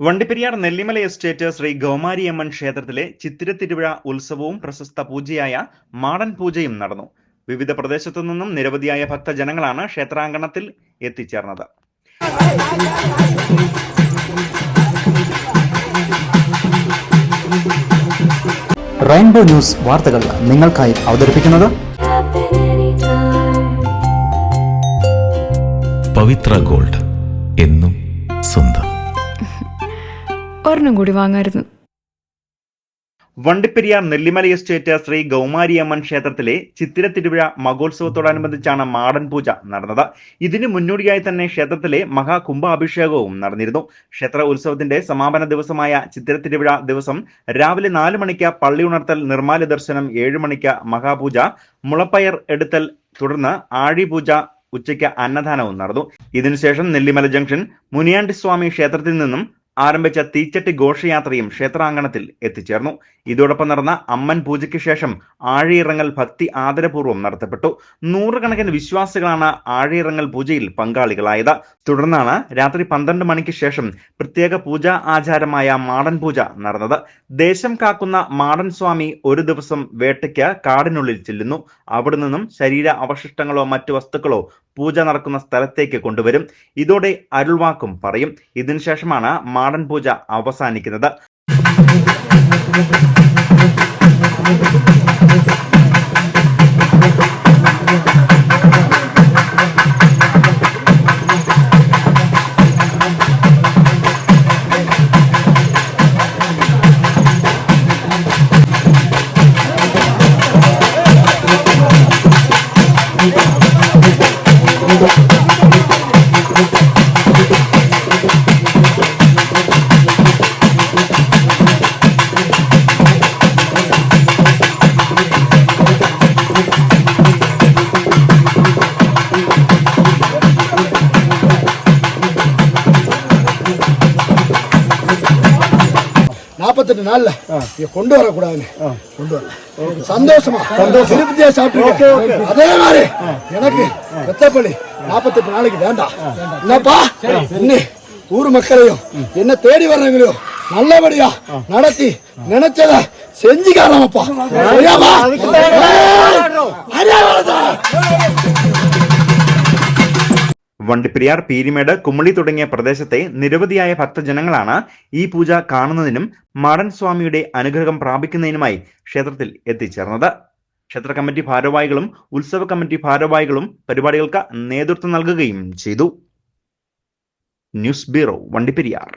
Vandiperiyar Nellimala estate Shri Gaumariamman ക്ഷേത്രത്തിലെ ചിത്തിര തിരുവിഴ ഉത്സവവും പ്രശസ്ത പൂജയായ മാടൻ പൂജയും നടന്നു. വിവിധ പ്രദേശത്തു നിന്നും നിരവധിയായ ഭക്തജനങ്ങളാണ് ക്ഷേത്രാങ്കണത്തിൽ എത്തിച്ചേർന്നത്. റെയിൻബോ ന്യൂസ് വാർത്തകൾ നിങ്ങൾക്കായി അവതരിപ്പിക്കുന്നത് പവിത്ര ഗോൾഡ് എന്നും സ്വന്തം ഒരെണ്ണം കൂടി വാങ്ങായിരുന്നു. വണ്ടിപ്പെരിയാർ നെല്ലിമല എസ്റ്റേറ്റ് ശ്രീ ഗൗമാരിയമ്മൻ ക്ഷേത്രത്തിലെ ചിത്തിര തിരുവിഴ മഹോത്സവത്തോടനുബന്ധിച്ചാണ് മാടൻ പൂജ നടന്നത്. ഇതിന് മുന്നോടിയായി തന്നെ ക്ഷേത്രത്തിലെ മഹാകുംഭാഭിഷേകവും നടന്നിരുന്നു. ക്ഷേത്ര ഉത്സവത്തിന്റെ സമാപന ദിവസമായ ചിത്തിര തിരുവിഴ ദിവസം രാവിലെ നാല് മണിക്ക് പള്ളി ഉണർത്തൽ നിർമ്മാല്യ ദർശനം ഏഴു മണിക്ക് മഹാപൂജ മുളപ്പയർ എടുത്തൽ തുടർന്ന് ആഴിപൂജ ഉച്ചയ്ക്ക് അന്നദാനവും നടന്നു. ഇതിനുശേഷം നെല്ലിമല ജംഗ്ഷൻ മുനിയാണ്ടി സ്വാമി ക്ഷേത്രത്തിൽ നിന്നും ആരംഭിച്ച തീച്ചട്ടി ഘോഷയാത്രയും ക്ഷേത്രാങ്കണത്തിൽ എത്തിച്ചേർന്നു. ഇതോടൊപ്പം നടന്ന അമ്മൻ പൂജയ്ക്ക് ശേഷം ആഴിയിറങ്ങൽ ഭക്തി ആദരപൂർവം നടത്തപ്പെട്ടു. നൂറുകണക്കിന് വിശ്വാസികളാണ് ആഴിയിറങ്ങൽ പൂജയിൽ പങ്കാളികളായത്. തുടർന്നാണ് രാത്രി പന്ത്രണ്ട് മണിക്ക് ശേഷം പ്രത്യേക പൂജാ ആചാരമായ മാടൻ പൂജ നടന്നത്. ദേശം കാക്കുന്ന മാടൻ സ്വാമി ഒരു ദിവസം വേട്ടയ്ക്ക് കാടിനുള്ളിൽ ചെല്ലുന്നു. അവിടെ നിന്നും ശരീര അവശിഷ്ടങ്ങളോ മറ്റു വസ്തുക്കളോ പൂജ നടക്കുന്ന സ്ഥലത്തേക്ക് കൊണ്ടുവരും. ഇതോടെ അരുൾവാക്കും പറയും. ഇതിനുശേഷമാണ് മാടൻ പൂജ അവസാനിക്കുന്നത്. Thank you. நாற்பத்தெட்டு நாள்ல இங்க கொண்டு வரக்கூடாதுன்னு. கொண்டு வரல. சந்தோஷமா? திருப்தியா சாப்பிட்டு அதே மாதிரி எனக்கு ரத்தப்பள்ளி நாற்பத்தெட்டு நாளைக்கு வேண்டாம். என்னப்பா? என்ன ஊர் மக்களையும் என்ன தேடி வர்றவங்களையும் நல்லபடியா நடத்தி நினைச்சத செஞ்சு காரணமப்பா சரியாப்பா? വണ്ടിപ്പെരിയാർ പീരിമേട് കുമളി തുടങ്ങിയ പ്രദേശത്തെ നിരവധിയായ ഭക്തജനങ്ങളാണ് ഈ പൂജ കാണുന്നതിനും മാടൻ സ്വാമിയുടെ അനുഗ്രഹം പ്രാപിക്കുന്നതിനുമായി ക്ഷേത്രത്തിൽ എത്തിച്ചേർന്നത്. ക്ഷേത്ര കമ്മിറ്റി ഭാരവാഹികളും ഉത്സവ കമ്മിറ്റി ഭാരവാഹികളും പരിപാടികൾക്ക് നേതൃത്വം നൽകുകയും ചെയ്തു. News bureau Vandiperiyar.